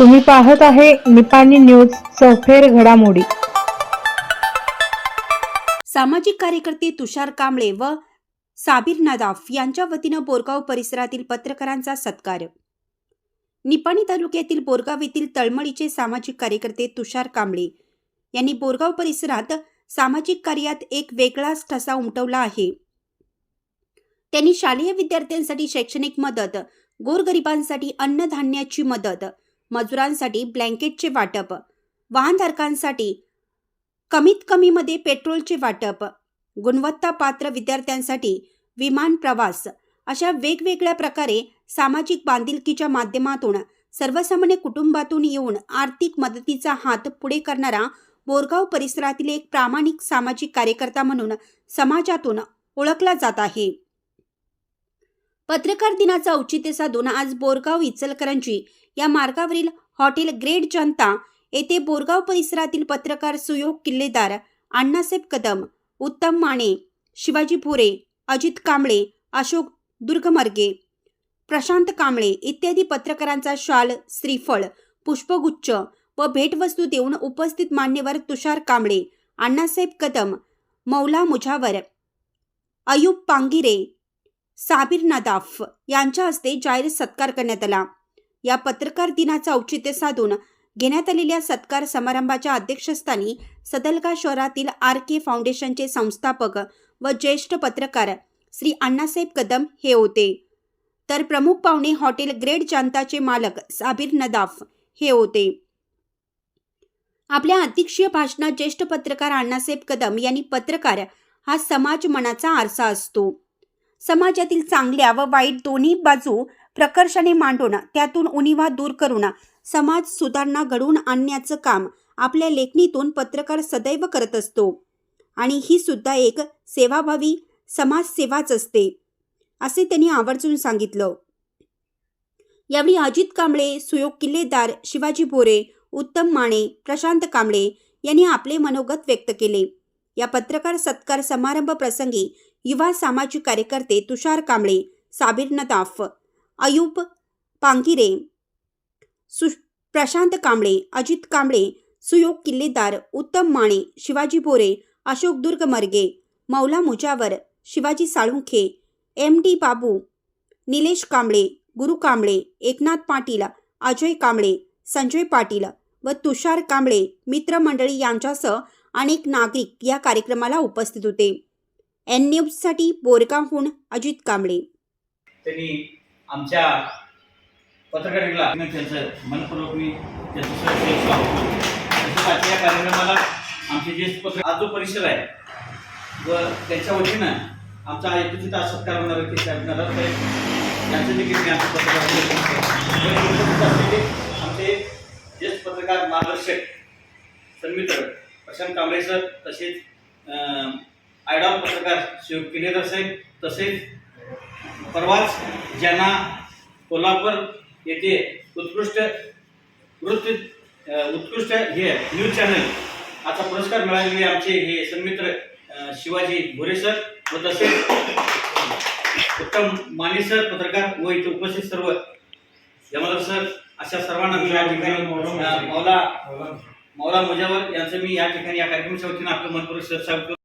तुम्ही पाहत आहे निपाणी न्यूज चौफेर घडामोडी. सामाजिक कार्यकर्ते तुषार कांबळे व साबीर नदाफ यांच्या वतीनं बोरगाव परिसरातील पत्रकारांचा सत्कार. निपाणी तालुक्यातील बोरगाव येथील तळमळीचे सामाजिक कार्यकर्ते तुषार कांबळे यांनी बोरगाव परिसरात सामाजिक कार्यात एक वेगळाच ठसा उमटवला आहे. त्यांनी शालेय विद्यार्थ्यांसाठी शैक्षणिक मदत गोरगरिबांसाठी अन्नधान्याची मदत मजुरांसाठी ब्लँकेटचे वाटप. वाहनधारकांसाठी कमीत कमीमध्ये पेट्रोलचे वाटप. गुणवत्ता पात्र विद्यार्थ्यांसाठी विमान प्रवास. अशा वेगवेगळ्या प्रकारे सामाजिक बांधिलकीच्या माध्यमातून सर्वसामान्य कुटुंबातून येऊन आर्थिक मदतीचा हात पुढे करणारा बोरगाव परिसरातील एक प्रामाणिक सामाजिक कार्यकर्ता म्हणून समाजातून ओळखला जात आहे. पत्रकार दिनाचा औचित्य साधून आज बोरगाव इचलकरंजी या मार्गावरील हॉटेल ग्रेट जनता येथे बोरगाव परिसरातील पत्रकार सुयोग किल्लेदार अण्णासाहेब कदम उत्तम माने शिवाजी भोरे अजित कांबळे अशोक दुर्गमर्गे प्रशांत कांबळे इत्यादी पत्रकारांचा शाल श्रीफळ पुष्पगुच्छ व भेटवस्तू देऊन उपस्थित मान्यवर तुषार कांबळे अण्णासाहेब कदम मौला मुझावर अयूब पांगिरे साबीर नदाफ यांच्या हस्ते जाहीर सत्कार करण्यात आला. या पत्रकार दिनाचं औचित्य साधून घेण्यात आलेल्या सत्कार समारंभाच्या अध्यक्षस्थानी सदलगा शहरातील आर के फाउंडेशनचे संस्थापक व ज्येष्ठ पत्रकार श्री अण्णासाहेब कदम हे होते. तर प्रमुख पाहुणे हॉटेल ग्रेट जनताचे मालक साबीर नदाफ हे होते. आपल्या अध्यक्षीय भाषणात ज्येष्ठ पत्रकार अण्णासाहेब कदम यांनी पत्रकार हा समाज मनाचा आरसा असतो. समाजातील चांगल्या व वाईट दोन्ही बाजू प्रकर्षाने मांडून त्यातून उणीवा दूर करून समाज सुधारणा घडवून आणण्याचं काम आपल्या लेखणीतून पत्रकार सदैव करत असतो. आणि ही सुद्धा एक सेवाभावी समाजसेवाच असते असे त्यांनी आवर्जून सांगितलं. यावेळी अजित कांबळे सुयोग किल्लेदार शिवाजी भोरे उत्तम माने प्रशांत कांबळे यांनी आपले मनोगत व्यक्त केले. या पत्रकार सत्कार समारंभ प्रसंगी युवा सामाजिक कार्यकर्ते तुषार कांबळे साबीर नताफ अयूब पांगिरे सु प्रशांत कांबळे अजित कांबळे सुयोग किल्लेदार उत्तम माने शिवाजी बोरे अशोक दुर्गमर्गे मौला मुजावर शिवाजी साळुंखे एम डी बाबू निलेश कांबळे गुरु कांबळे एकनाथ पाटील अजय कांबळे संजय पाटील व तुषार कांबळे मित्रमंडळी यांच्यासह अनेक नागरिक या कार्यक्रमाला उपस्थित होते. एन न्यूजसाठी बोरगावहून अजित कांबळे. त्यांनी आमच्या पत्रकारितेला त्यांचं मनपूर्वक मी त्यांचं स्वागत करतो. या कार्यक्रमाला आमचे ज्येष्ठ पत्र आज जो आहे व त्यांच्या वतीनं आमचा एकत्रित सत्कार होणार आहे यांचं देखील मी आमचं पत्रकार असलेले आमचे ज्येष्ठ पत्रकार मार्गदर्शक सन्मित्र प्रशांत कांबळे सर तसेच आयडॉन आयडॉल पत्रकार शिव किनेदर साहेब तसेच परवाच ज्यांना कोल्हापूर येथे उत्कृष्ट वृत्त उत्कृष्ट हे न्यूज चॅनल आता पुरस्कार मिळालेले आमचे हे सन्मित्र शिवाजी भोरे सर व तसेच उत्तम माने सर पत्रकार व इथे उपस्थित सर्व जमादार सर अशा सर्वांना मी या ठिकाणी मौला मौला मुजावर यांचं मी या ठिकाणी या कार्यक्रमाच्या वतीनं आपलं मनपूर्वक सर सांगतो